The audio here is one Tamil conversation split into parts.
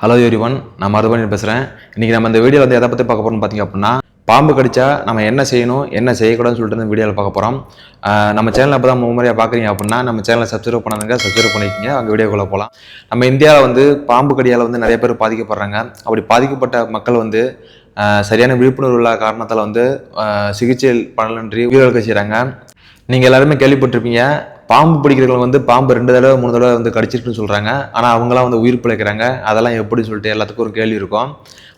ஹலோ எவ்ரிவன் நான் மருதுபணி பேசுகிறேன் இன்றைக்கி நம்ம இந்த வீடியோ வந்து எதை பற்றி பார்க்க போகிறோம்னு பார்த்தீங்க அப்படின்னா பாம்பு கடிச்சா நம்ம என்ன செய்யணும் என்ன செய்யக்கூடாதுன்னு சொல்லிட்டு இந்த வீடியோவில் பார்க்க போகிறோம் நம்ம சேனல் அப்போ தான் முறையாக பார்க்குறீங்க அப்படின்னா நம்ம சேனலை சப்ஸ்கிரைப் பண்ணாதுங்க சப்ஸ்கிரைப் பண்ணிக்கோங்க. அங்கே வீடியோக்குள்ளே போகலாம் நம்ம இந்தியாவில் வந்து பாம்பு கடியால் வந்து நிறைய பேர் பாதிக்கப்படுறாங்க. அப்படி பாதிக்கப்பட்ட மக்கள் வந்து சரியான விழிப்புணர்வு உள்ள காரணத்தால் வந்து சிகிச்சை பலனின்றி உயிரிழக்க செய்கிறாங்க நீங்கள் எல்லாருமே கேள்விப்பட்டிருப்பீங்க பாம்பு பிடிக்கிறவங்க வந்து பாம்பு ரெண்டு தடவை மூணு தடவை வந்து கடிச்சிருக்குன்னு சொல்கிறாங்க ஆனால் அவங்களாம் வந்து உயிர் பிழைக்கிறாங்க. அதெல்லாம் எப்படி சொல்லிட்டு எல்லாத்துக்கும் ஒரு கேள்வி இருக்கும்.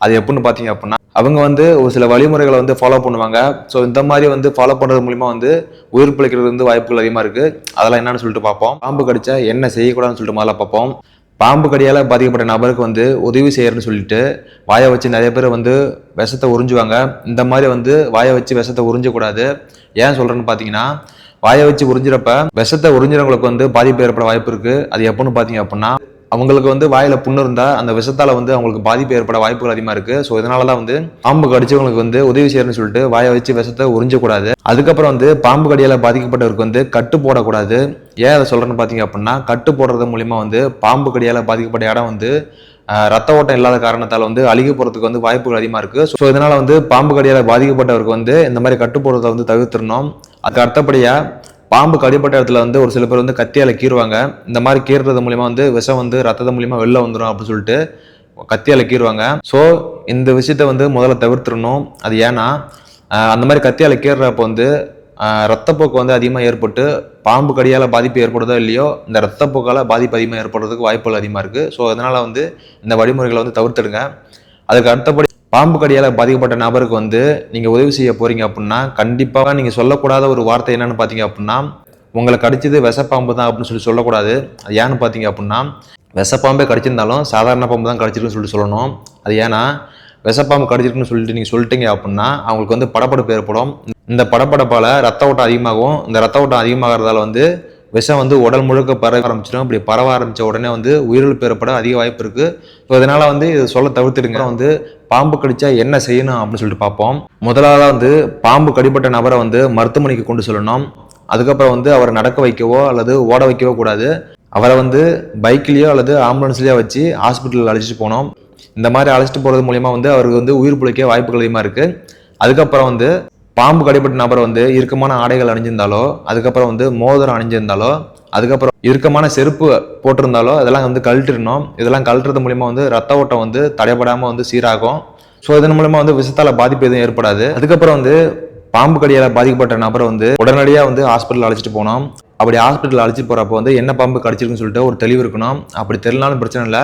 அது எப்படின்னு பார்த்தீங்க அப்படின்னா அவங்க வந்து ஒரு சில வழிமுறைகளை வந்து ஃபாலோ பண்ணுவாங்க. ஸோ இந்த மாதிரி வந்து ஃபாலோ பண்ணுறது மூலிமா வந்து உயிர் பிழைக்கிறது வந்து வாய்ப்புகள் அதிகமாக இருக்குது அதெல்லாம் என்னன்னு சொல்லிட்டு பார்ப்போம். பாம்பு கடிச்சா என்ன செய்யக்கூடாதுன்னு சொல்லிட்டு முதல்ல பார்ப்போம். பாம்பு கடியால் பாதிக்கப்பட்ட நபருக்கு வந்து உதவி செய்யறேன்னு சொல்லிட்டு வாயை வச்சு நிறைய பேர் வந்து விஷத்தை உறிஞ்சுவாங்க. இந்த மாதிரி வந்து வாயை வச்சு விஷத்தை உறிஞ்சக்கூடாது. ஏன் சொல்கிறேன்னு பார்த்தீங்கன்னா வாயை வச்சு உறிஞ்சிறப்ப விஷத்தை உறிஞ்சிறவங்களுக்கு வந்து பாதிப்பு ஏற்பட வாய்ப்பு இருக்குது அது எப்போன்னு பார்த்தீங்க அப்படின்னா அவங்களுக்கு வந்து வாயில புண்ணு இருந்தால் அந்த விஷத்தால வந்து அவங்களுக்கு பாதிப்பு ஏற்பட வாய்ப்புகள் அதிகமாக இருக்கு. ஸோ இதனால தான் வந்து பாம்பு கடிச்சவங்களுக்கு வந்து உதவி செய்யணும்னு சொல்லிட்டு வாயை வச்சு விஷத்தை உறிஞ்சக்கூடாது. அதுக்கப்புறம் வந்து பாம்பு கடியால் பாதிக்கப்பட்டவருக்கு வந்து கட்டு போடக்கூடாது. ஏன் அதை சொல்றேன்னு பார்த்தீங்க அப்படின்னா கட்டு போடுறது மூலியமா வந்து பாம்பு கடியால் பாதிக்கப்பட்ட இடம் வந்து ரத்த ஓட்டம் இல்லாத காரணத்தால் வந்து அழுகி போகிறதுக்கு வந்து வாய்ப்புகள் அதிகமாக இருக்குது ஸோ இதனால் வந்து பாம்பு கடியால் பாதிக்கப்பட்டவருக்கு வந்து இந்த மாதிரி கட்டு போடுறத வந்து தவிர்த்துடணும். அதுக்கு அடுத்தபடியாக பாம்பு கடிப்பட்ட இடத்துல வந்து ஒரு சில பேர் வந்து கத்தியால் கீறுவாங்க. இந்த மாதிரி கீறுறது மூலிமா வந்து விஷம் வந்து ரத்தத்து மூலிமா வெளில வந்துடும் அப்படின்னு சொல்லிட்டு கத்தியால் கீறுவாங்க. ஸோ இந்த விஷயத்த வந்து முதல்ல தவிர்த்துடணும். அது ஏன்னா அந்த மாதிரி கத்தியால் கீறுறப்போ வந்து ரத்தப்போக்கு வந்து அதிகமாக ஏற்பட்டு பாம்பு கடியால் பாதிப்பு ஏற்படுதோ இல்லையோ இந்த ரத்தப்போக்கால் பாதிப்பு அதிகமாக ஏற்படுறதுக்கு வாய்ப்புகள் அதிகமாக இருக்குது ஸோ அதனால் வந்து இந்த வழிமுறைகளை வந்து தவிர்த்துடுங்க. அதுக்கு அடுத்தபடி பாம்பு கடியால் பாதிக்கப்பட்ட நபருக்கு வந்து நீங்கள் உதவி செய்ய போகிறீங்க அப்படின்னா கண்டிப்பாக நீங்கள் சொல்லக்கூடாத ஒரு வார்த்தை என்னென்னு பார்த்தீங்க அப்படின்னா உங்களை கடிச்சது விஷப்பாம்பு தான் அப்படின்னு சொல்லி சொல்லக்கூடாது. அது ஏன்னு பார்த்தீங்க அப்படின்னா விஷப்பாம்பே கடிச்சிருந்தாலும் சாதாரண பாம்பு தான் கடிச்சிருக்குன்னு சொல்லிட்டு சொல்லணும். அது ஏன்னா விஷப்பாம்பு கடிச்சிருக்குன்னு சொல்லிட்டு நீங்கள் சொல்லிட்டீங்க அப்படின்னா அவங்களுக்கு வந்து படப்படப்பு ஏற்படும். இந்த படப்படப்பால் ரத்த ஓட்டம் அதிகமாகும். இந்த ரத்த ஓட்டம் அதிகமாகிறதால வந்து விஷம் வந்து உடல் முழுக்க பரவ ஆரம்பிச்சிடும். இப்படி பரவ ஆரம்பித்த உடனே வந்து உயிரிழப்பு ஏற்பட அதிக வாய்ப்பு இருக்குது ஸோ இதனால் வந்து இதை சொல்ல தவிர்த்துடுங்க. வந்து பாம்பு கடிச்சா என்ன செய்யணும் அப்படின்னு சொல்லிட்டு பார்ப்போம். முதலாவதாக வந்து பாம்பு கடிப்பட்ட நபரை வந்து மருத்துவமனைக்கு கொண்டு சொல்லணும். அதுக்கப்புறம் வந்து அவரை நடக்க வைக்கவோ அல்லது ஓட வைக்கவோ கூடாது. அவரை வந்து பைக்லேயோ அல்லது ஆம்புலன்ஸ்லேயோ வச்சு ஹாஸ்பிட்டலில் அழைச்சிட்டு போனோம் இந்த மாதிரி அழைச்சிட்டு போகிறது மூலிமா வந்து அவருக்கு வந்து உயிர் பிழைக்க வாய்ப்புகள் அதிகமாக இருக்குது அதுக்கப்புறம் வந்து பாம்பு கடிப்பட்ட நபர் வந்து இறுக்கமான ஆடைகள் அணிஞ்சிருந்தாலோ அதுக்கப்புறம் வந்து மோதிரம் அணிஞ்சிருந்தாலோ அதுக்கப்புறம் இறுக்கமான செருப்பு போட்டிருந்தாலோ அதெல்லாம் வந்து கழட்டிடணும். இதெல்லாம் கழட்டுறது மூலிமா வந்து ரத்த ஓட்டம் வந்து தடைபடாமல் வந்து சீராகும். ஸோ இதன் மூலமா வந்து விஷத்தால் பாதிப்பு எதுவும் ஏற்படாது. அதுக்கப்புறம் வந்து பாம்பு கடியால் பாதிக்கப்பட்ட நபரை வந்து உடனடியாக வந்து ஹாஸ்பிட்டல் அழைச்சிட்டு போனோம் அப்படி ஹாஸ்பிட்டல் அழைச்சிட்டு போகிறப்ப வந்து என்ன பாம்பு கடிச்சிருக்குன்னு சொல்லிட்டு ஒரு தெளிவு இருக்கணும். அப்படி தெரியலனாலும் பிரச்சனை இல்லை.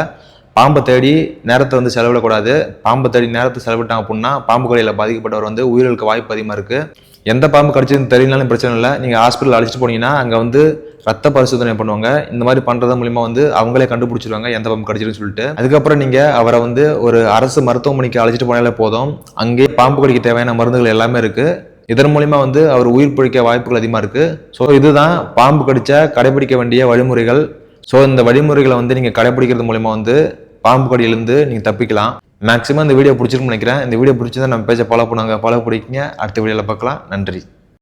பாம்பை தேடி நேரத்தை வந்து செலவிடக்கூடாது. பாம்பை தேடி நேரத்தை செலவிட்டாங்க அப்படின்னா பாம்பு கடையில் பாதிக்கப்பட்டவர் வந்து உயிரிழக்க வாய்ப்பு அதிகமாக இருக்குது எந்த பாம்பு கடிச்சதுன்னு தெரியலனாலும் பிரச்சனை இல்லை. நீங்கள் ஹாஸ்பிட்டல் அழைச்சிட்டு போனீங்கன்னா அங்கே வந்து ரத்த பரிசோதனை பண்ணுவாங்க. இந்த மாதிரி பண்ணுறது மூலிமா வந்து அவங்களே கண்டுபிடிச்சிருவாங்க எந்த பாம்பு கடிச்சிருன்னு சொல்லிட்டு. அதுக்கப்புறம் நீங்கள் அவரை வந்து ஒரு அரசு மருத்துவமனைக்கு அழைச்சிட்டு போனாலே போதும். அங்கே பாம்பு கடிக்க தேவையான மருந்துகள் எல்லாமே இருக்குது இதன் மூலிமா வந்து அவர் உயிர் பிழைக்க வாய்ப்புகள் அதிகமாக இருக்குது ஸோ இதுதான் பாம்பு கடித்த கடைபிடிக்க வேண்டிய வழிமுறைகள். ஸோ இந்த வழிமுறைகளை வந்து நீங்கள் கடைபிடிக்கிறது மூலிமா வந்து பாம்பு கடியிலேருந்து நீங்கள் தப்பிக்கலாம். மேக்ஸிமம் இந்த வீடியோ பிடிச்சிருக்குன்னு நினைக்கிறேன். இந்த வீடியோ பிடிச்சிருந்தா நம்ம பேஜை ஃபாலோ பண்ணுவாங்க ஃபாலோ பிடிக்கிங்க அடுத்த வீடியோவில் பார்க்கலாம். நன்றி.